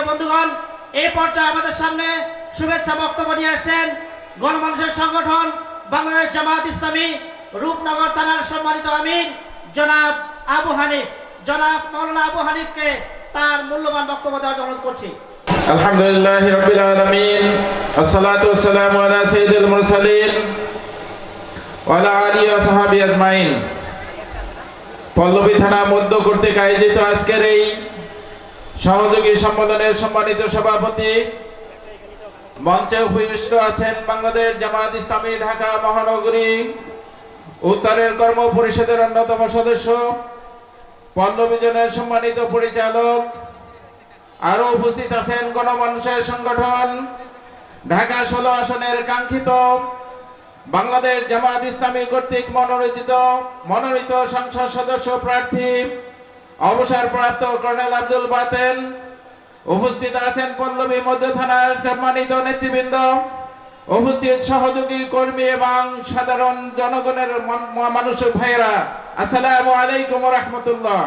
প্রিয় বন্ধুগণ এই পর্যায়ে আমাদের সামনে শুভেচ্ছা বক্তব্য নিয়ে আসছেন গণমানুষের সংগঠন বাংলাদেশ জামাত ইসলামী রূপনগর থানার সম্মানিত আমির জনাব আবু হানিফ জনাব মৌলানা আবু হানিফকে তার মূল্যবান বক্তব্য দেওয়ার জন্য অনুরোধ করছি الحمد لله رب العالمين والصلاة والسلام على سيد المرسلين وعلى آله وصحبه أجمعين পল্লবী থানা মধ্য কর্তৃক আয়োজিত আজকের এই সহযোগী সম্মেলনের সম্মানিত সভাপতি, মঞ্চে উপবিষ্ট আছেন বাংলাদেশ জামাত ইসলামী ঢাকা মহানগরী, উত্তরের কর্ম পরিষদের অন্যতম সদস্য, পল্লবীজনের সম্মানিত পরিচালক, আরও উপস্থিত আছেন গণমানুষের সংগঠন, ঢাকা ষোলো আসনের কাঙ্ক্ষিত বাংলাদেশ জামাত ইসলামী কর্তৃক মনোনীত মনোনীত সংসদ সদস্য প্রার্থী অবসরপ্রাপ্ত কর্নেল আব্দুল বাতেন উপস্থিত আছেন পল্লবী মধ্য থানার সম্মানিত নেতৃবৃন্দ। উপস্থিত সহযোগী কর্মী এবং সাধারণ জনগণের মন- মানুষ ভাইয়েরা, আসসালামু আলাইকুম রহমতুল্লাহ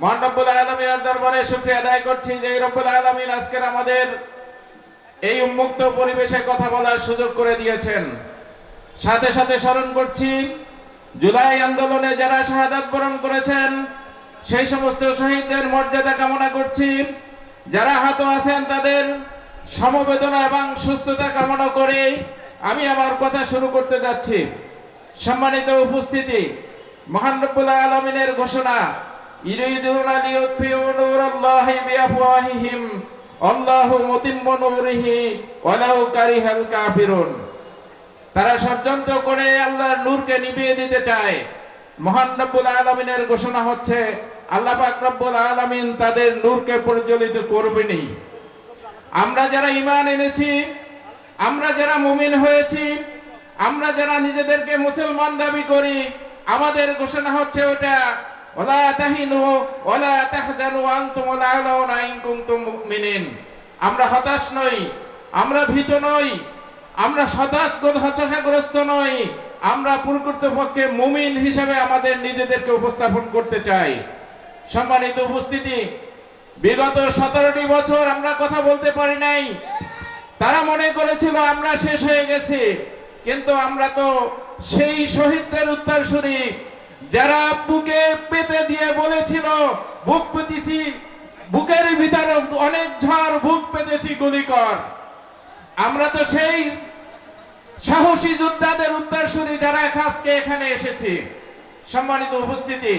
মহান রব্বুল আলমিনের দরবারে শুক্রিয়া আদায় করছি যে রব্বুল আলমিন আজকের আমাদের এই উন্মুক্ত পরিবেশে কথা বলার সুযোগ করে দিয়েছেন। সাথে সাথে স্মরণ করছি, জুলাই আন্দোলনে যারা শাহাদাত বরণ করেছেন সেই সমস্ত শহীদদের মর্যাদা কামনা করছি। যারা আহত আছেন তাদের সমবেদনা এবং সুস্থতা কামনা করে আমি আমার কথা শুরু করতে যাচ্ছি। সম্মানিত উপস্থিতি, মহান আলমিনের ঘোষণা তারা ষড়যন্ত্র করে আল্লাহর নূরকে নিভিয়ে দিতে চায়। মহান রব্বুল আলমিনের ঘোষণা হচ্ছে, আল্লাহ পাক রব্বুল আলমিন তাদের নূরকে পরিচালিত করবেনই। আমরা যারা ইমান এনেছি, আমরা যারা মুমিন হয়েছি, আমরা যারা নিজেদেরকে মুসলমান দাবি করি, আমাদের ঘোষণা হচ্ছে ওটা, ওলা তাহিনু, ওলা তাহজানু আনতুমুল আলাউনা ইন কুনতুম মুমিনিন। আমরা হতাশ নই, আমরা ভীত নই, আমরা হতাশ হতাশাগ্রস্ত নই। আমরা প্রকৃতপক্ষে মুমিন হিসেবে আমাদের নিজেদেরকে উপস্থাপন করতে চাই। সম্মানিত উপস্থিতি, বিগত সতেরোটি বছর আমরা কথা বলতে পারি নাই। তারা মনে করেছিল আমরা শেষ হয়ে গেছি, কিন্তু আমরা তো সেই শহীদদের উত্তর উত্তরসূরি, যারা বুকে পেতে দিয়ে বলেছিল, বুক পেতেছি, বুকের ভিতরে অনেক ঝড়, বুক পেতেছি গুলি কর। আমরা তো সেই সাহসী যোদ্ধাদের উত্তরসূরি যারা আজকে এখানে এসেছি, সম্মানিত উপস্থিতি,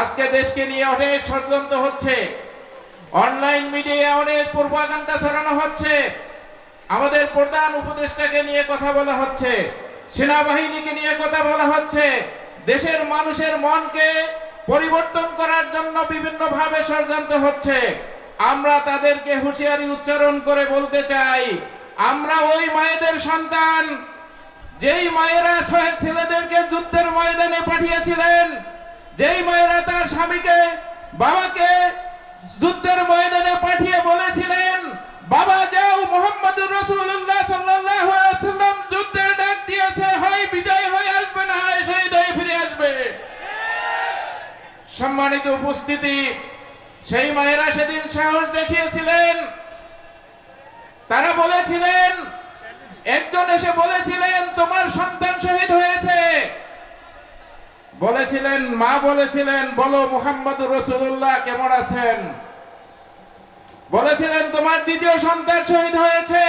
আজকে দেশকে নিয়ে অনেক ষড়যন্ত্র হচ্ছে। অনলাইন মিডিয়ায় অনেক পূর্বাকাঙ্ক্ষা ছড়ানো হচ্ছে। আমাদের প্রধান উপদেষ্টাকে নিয়ে কথা বলা হচ্ছে, সেনাবাহিনীকে নিয়ে কথা বলা হচ্ছে। দেশের মানুষের মনকে পরিবর্তন করার জন্য বিভিন্ন ভাবে ষড়যন্ত্র হচ্ছে। আমরা তাদেরকে হুঁশিয়ারি উচ্চারণ করে বলতে চাই, আমরা ওই মায়েদের সন্তান যেই মায়েরা ছেলেদেরকে যুদ্ধের ময়দানে পাঠিয়েছিলেন, যেই মায়েরা তার স্বামীকে, বাবাকে যুদ্ধের ময়দানে পাঠিয়ে বলেছিলেন, বাবা, যাও, মোহাম্মদুর রাসূলুল্লাহ সাল্লাল্লাহু আলাইহি ওয়াসাল্লাম, যুদ্ধের ডাক দিয়েছে হয়, বিজয় হয়ে আসবে না হয় শহীদ হয়ে ফিরে আসবে। সম্মানিত উপস্থিতি, সেই মায়েরা সেদিন সাহস দেখিয়েছিলেন। তারা বলেছিলেন একজন এসে বলেছিলেন, তোমার সন্তান শহীদ হয়েছে। বলেছিলেন, মা বলেছিলেন, বলো মুহাম্মদ রসুল্লাহ কেমন আছেন? বলেছিলেন, তোমার দ্বিতীয় সন্তান শহীদ হয়েছে।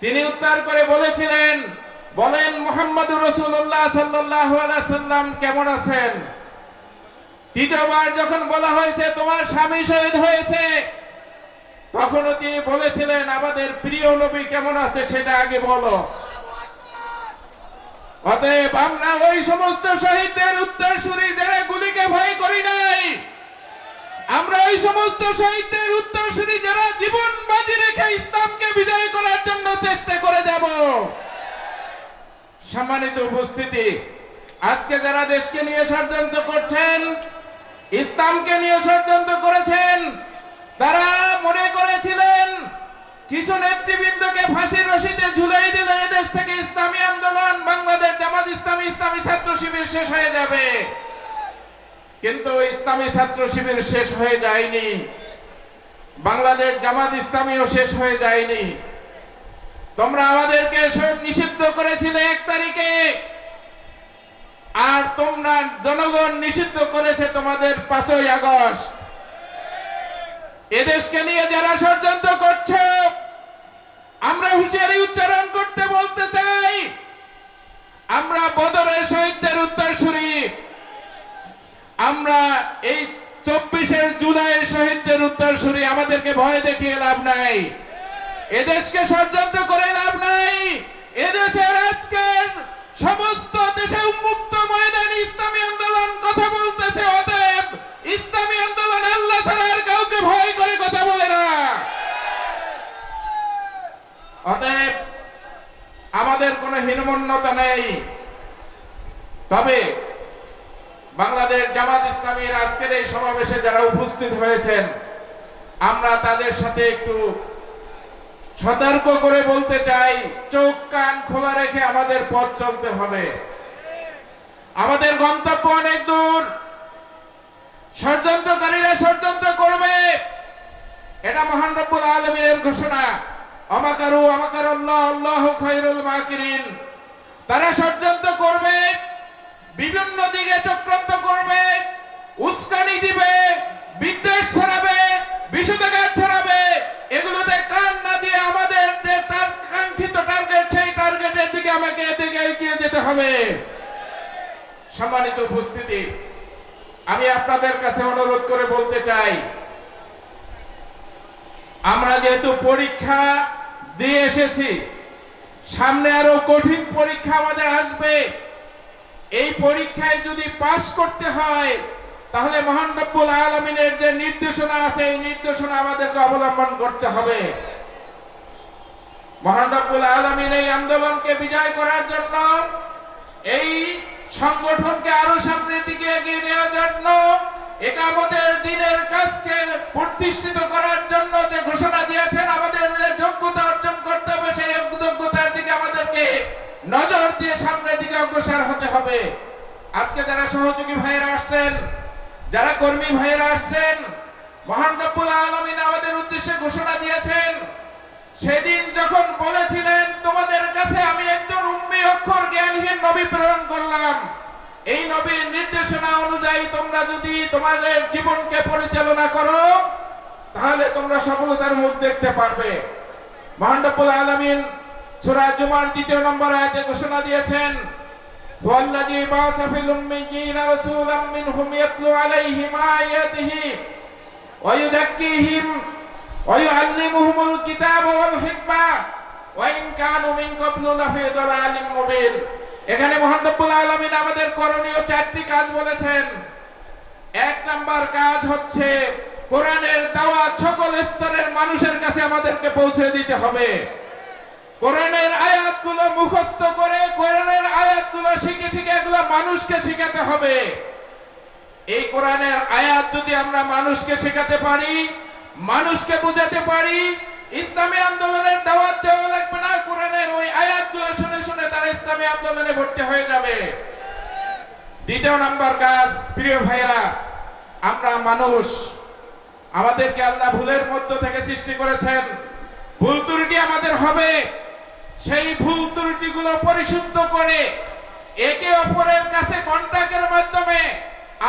তিনি উত্তর করে বলেছিলেন, বলেন মুহাম্মদ রসুল্লাহ সাল্লাহ সাল্লাম, কেমন আছেন? তৃতীয়বার যখন বলা হয়েছে, তোমার স্বামী শহীদ হয়েছে। তখনও তিনি বলেছিলেন, আমাদের প্রিয় নবী কেমন আছে সেটা আগে বলো। অতএব আমরা ওই সমস্ত শহীদদের উত্তরসূরি যারা গুলিকে ভয় করি নাই, আমরা ওই সমস্ত শহীদদের উত্তরসূরি যারা জীবন বাজি রেখে ইসলামকে বিজয় করার জন্য চেষ্টা করে যাব। সম্মানিত উপস্থিতি, আজকে যারা দেশকে নিয়ে ষড়যন্ত্র করছেন, ইসলামকে নিয়ে ষড়যন্ত্র করেছেন তারা মনে করেছিলেন, কিছু নেতৃবৃন্দকে ফাঁসির রশিতে ঝুলাই দিলে এদেশ থেকে ইসলামী আন্দোলন, বাংলাদেশ জামাত ইসলামী ইসলামী ছাত্র শিবির শেষ হয়ে যাবে। কিন্তু ইসলামী ছাত্র শিবির শেষ হয়ে যায়নি। বাংলাদেশ জামাত ইসলামীও শেষ হয়ে যায়নি। তোমরা আমাদেরকে সব নিষিদ্ধ করেছিলে এক তারিখে। আর তোমরা জনগণ নিষিদ্ধ করেছে তোমাদের পাঁচই আগস্ট। এদেশকে নিয়ে যারা ষড়যন্ত্র করছে, আমরা হুঁশিয়ারি উচ্চারণ করতে বলতে চাই। আমরা বদরের শহীদদের উত্তরসূরি আমরা এই চব্বিশের জুলাইয়ের শহীদদের উত্তরসূরি আমাদেরকে ভয় দেখিয়ে লাভ নাই। এদেশকে ষড়যন্ত্র করে লাভ নাই। এদেশের আজকের সমস্ত দেশে উন্মুক্ত ময়দানে ইসলামী আন্দোলন কথা বলতেছে অতএব ইসলামী আন্দোলন আল্লাহ ছাড়া আর কাউকে ভয় করে কথা বলে না অতএব আমাদের কোনো হীনমন্যতা নেই। তবে বাংলাদেশ জামাত ইসলামীর আজকের এই সমাবেশে যারা উপস্থিত হয়েছেন, আমরা তাদের সাথে একটু সতর্ক করে বলতে চাই, চোখ কান খোলা রেখে আমাদের পথ চলতে হবে। আমাদের গন্তব্য অনেক দূর। ষড়যন্ত্রকারীরা ষড়যন্ত্র করবে। এটা মহান রব্বুল আলমীর ঘোষণা। আমাকারু, আমাকার আল্লাহ আল্লাহ খৈরুল মাকিরিন। তারা ষড়যন্ত্র করবে, বিভিন্ন দিকে চক্রান্ত করবে, উস্কানি দিবে, বিদ্বেষ ছড়াবে বিষোদাঘাত ছড়াবে। এগুলোতে কান না দিয়ে আমাদের যে তার কাঙ্ক্ষিত টার্গেট সেই টার্গেটের দিকে আমাকে এদিকে এগিয়ে যেতে হবে। সম্মানিত উপস্থিতি, আমি আপনাদের কাছে অনুরোধ করে বলতে চাই, আমরা যেহেতু পরীক্ষা দিয়ে এসেছি। সামনে আরও কঠিন পরীক্ষা আমাদের আসবে। এই পরীক্ষায় যদি পাশ করতে হয়, তাহলে মহান রব্বুল আলমিনের যে নির্দেশনা আছে, এই নির্দেশনা আমাদেরকে অবলম্বন করতে হবে। মহান রব্বুল আলমিন এই আন্দোলনকে বিজয় করার জন্য, এই সংগঠনকে আরও সামনের দিকে এগিয়ে নেওয়ার জন্য, একামতের দিনের কাজকে প্রতিষ্ঠিত করার জন্য যে ঘোষণা দিয়েছেন অগ্রসর হতে হবে। আজকে যারা সহযোগী ভাইয়েরা আসছেন, যারা কর্মী ভাইয়েরা আসছেন, মহান রব্বুল আলমিন আমাদের উদ্দেশ্যে ঘোষণা দিয়েছেন, সেদিন যখন বলেছিলেন, তোমাদের কাছে আমি একজন উম্মি অক্ষর জ্ঞানহীন নবী প্রেরণ করলাম। এই নবীর নির্দেশনা অনুযায়ী তোমরা যদি তোমাদের জীবনকে পরিচালনা করো, তাহলে তোমরা সফলতার মুখ দেখতে পারবে। মহানবুল আলমিন সূরা জুমার দ্বিতীয় নম্বর আয়াতে ঘোষণা দিয়েছেন والذي بعث في الأميين رسولا منهم يتلو عليهم آياته ويزكيهم ويعلمهم الكتاب والحكمة وإن كانوا من قبل لفي ضلال مبين এখানে মহানবুল আলমিন আমাদের করণীয় চারটি কাজ বলেছেন এক নাম্বার কাজ হচ্ছে কোরআনের দাওয়াত সকল স্তরের মানুষের কাছে আমাদেরকে পৌঁছে দিতে হবে কোরআনের আয়াতগুলো মুখস্থ করে আয়াতগুলো শিখে শিখে এগুলো মানুষকে শেখাতে হবে। এই কোরআনের আয়াত যদি আমরা মানুষকে পারি, মানুষকে বুঝাতে পারি, ইসলামী আন্দোলনের দাওয়াত দেওয়া লাগবে না, কোরআনের ওই আয়াতগুলো শুনে শুনে তারা ইসলামী আন্দোলনে ভর্তি হয়ে যাবে। দ্বিতীয় নাম্বার কাজ, প্রিয় ভাইয়েরা, আমরা মানুষ, আমাদেরকে আল্লাহ ভুলের মধ্য থেকে সৃষ্টি করেছেন। ভুল ত্রুটি আমাদের হবে, সেই ভুল ত্রুটিগুলো পরিশুদ্ধ করে একে অপরের কাছে কন্ট্রাক্টের মাধ্যমে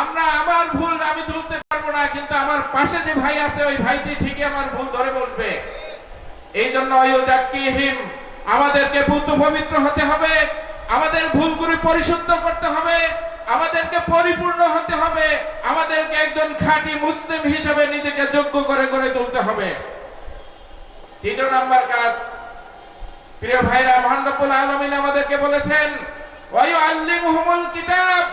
আমরা আমার ভুল আমি ধরতে পারব না, কিন্তু আমার পাশে যে ভাই আছে, ওই ভাইটি ঠিকই আমার ভুল ধরে বসবে। এই জন্য হিম আমাদেরকে বুদ্ধ পবিত্র হতে হবে, আমাদের ভুলগুলি পরিশুদ্ধ করতে হবে, আমাদেরকে পরিপূর্ণ হতে হবে, আমাদেরকে একজন খাঁটি মুসলিম হিসেবে নিজেকে যোগ্য করে গড়ে তুলতে হবে। তৃতীয় নাম্বার কাজ, প্রিয় ভাইরা মহানবুল আলমিন আমাদেরকে বলেছেন কিতাব।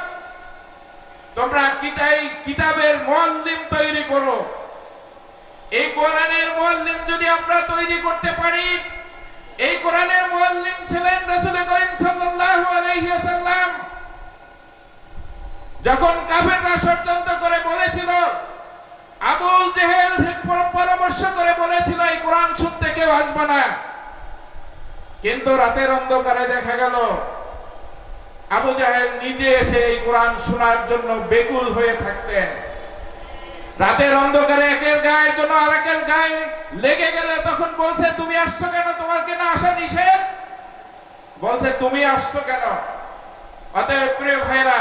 তোমরা কিতাই কিতাবের মুআল্লিম তৈরি করো। এই কোরআনের মুআল্লিম যদি আমরা তৈরি করতে পারি, এই কোরআনের মুআল্লিম ছিলেন রাসূল করিম সাল্লাল্লাহু যখন কাফেররা ষড়যন্ত্র করে বলেছিল আবুল জেহেল পরামর্শ করে বলেছিল, এই কোরআন শুনতে কেউ আসবে না। কিন্তু রাতের অন্ধকারে দেখা গেল আবু জাহেল নিজে এসে এই কোরআন শোনার জন্য বেকুল হয়ে থাকতেন। রাতের অন্ধকারে একের গায়ের জন্য আরেকের গায়ে লেগে গেলে তখন বলছে, তুমি আসছো কেন? তোমার কেন আসা নিষেধ? বলছে, তুমি আসছো কেন? অতএব প্রিয় ভাইরা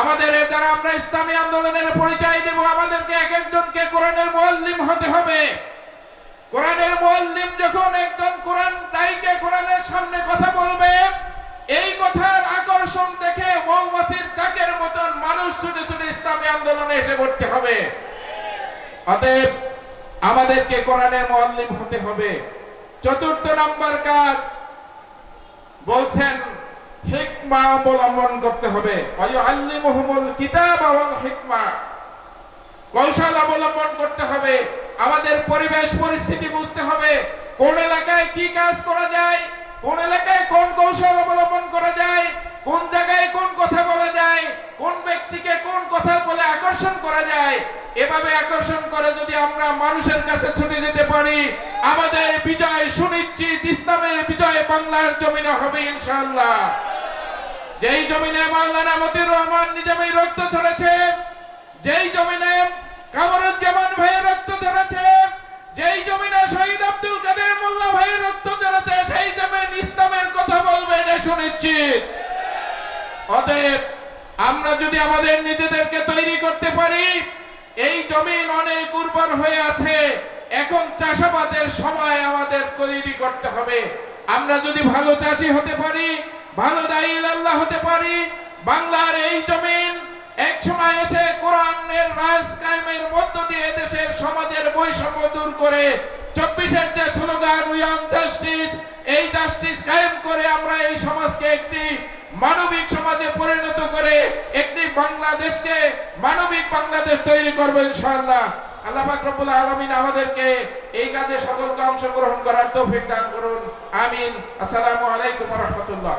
আমাদের যারা আমরা ইসলামী আন্দোলনের পরিচয় দেব, আমাদেরকে এক একজনকে কোরআনের মুআল্লিম হতে হবে। কোরআনের মুআল্লিম যখন একজন কোরআন দায়ীকে কোরআনের সামনে কথা বলবে কথার আকর্ষণ দেখে মৌমাছির চাকের মতন মানুষ ছুটে ছুটে ইসলামী আন্দোলনে এসে পড়তে হবে। অতএব আমাদেরকে কোরআনের মুআল্লিম হতে হবে। চতুর্থ নম্বর কাজ বলছেন, হিকমা অবলম্বন করতে হবে। কিতাব ওয়াল হিকমা। কৌশল অবলম্বন করতে হবে। আমাদের পরিবেশ পরিস্থিতি বুঝতে হবে। কোন এলাকায় কি কাজ করা যায়? কোন এলাকায় কোন কৌশল অবলম্বন করা যায়? কোন জায়গায় কোন কথা বলা যায়? কোন ব্যক্তিকে কোন কথা বলে আকর্ষণ করা যায়? এভাবে আকর্ষণ করে যদি আমরা মানুষের কাছে ছুটে যেতে পারি, আমাদের বিজয় সুনিশ্চিত ইসলামের বিজয় বাংলার জমিনে হবে ইনশাল্লাহ যেই জমিনে মাওলানা মতিউর রহমান নিজামী রক্ত ধরেছে যেই জমিনে কামরুজ্জামান ভাইয়ের রক্ত ধরেছে যেই জমিনে শহীদ আব্দুল কাদের মোল্লা ভাইয়ের রক্ত সেই জমিন ইসলামের কথা বলবে, এটা সুনিশ্চিত অতএব, আমরা যদি আমাদের নিজেদেরকে তৈরি করতে পারি, এই জমিন অনেক উর্বর হয়ে আছে, এখন চাষাবাদের সময় আমাদের তৈরি করতে হবে। আমরা যদি ভালো চাষি হতে পারি, ভালো দায়ী আল্লাহ হতে পারি, বাংলার এই জমিন এক সময় এসে কোরআনের রাজ মধ্য দিয়ে দেশের সমাজের বৈষম্য দূর করে চব্বিশের যে স্লোগান উইয়ান জাস্টিস এই জাস্টিস কায়েম করে আমরা এই সমাজকে একটি মানবিক সমাজে পরিণত করে একটি বাংলাদেশকে মানবিক বাংলাদেশ তৈরি করব ইনশাআল্লাহ। আল্লাহ রব্বুল আলামিন আমাদেরকে এই কাজে সকলকে অংশগ্রহণ করার তৌফিক দান করুন। আমিন। আসসালামু আলাইকুম রাহমাতুল্লাহ।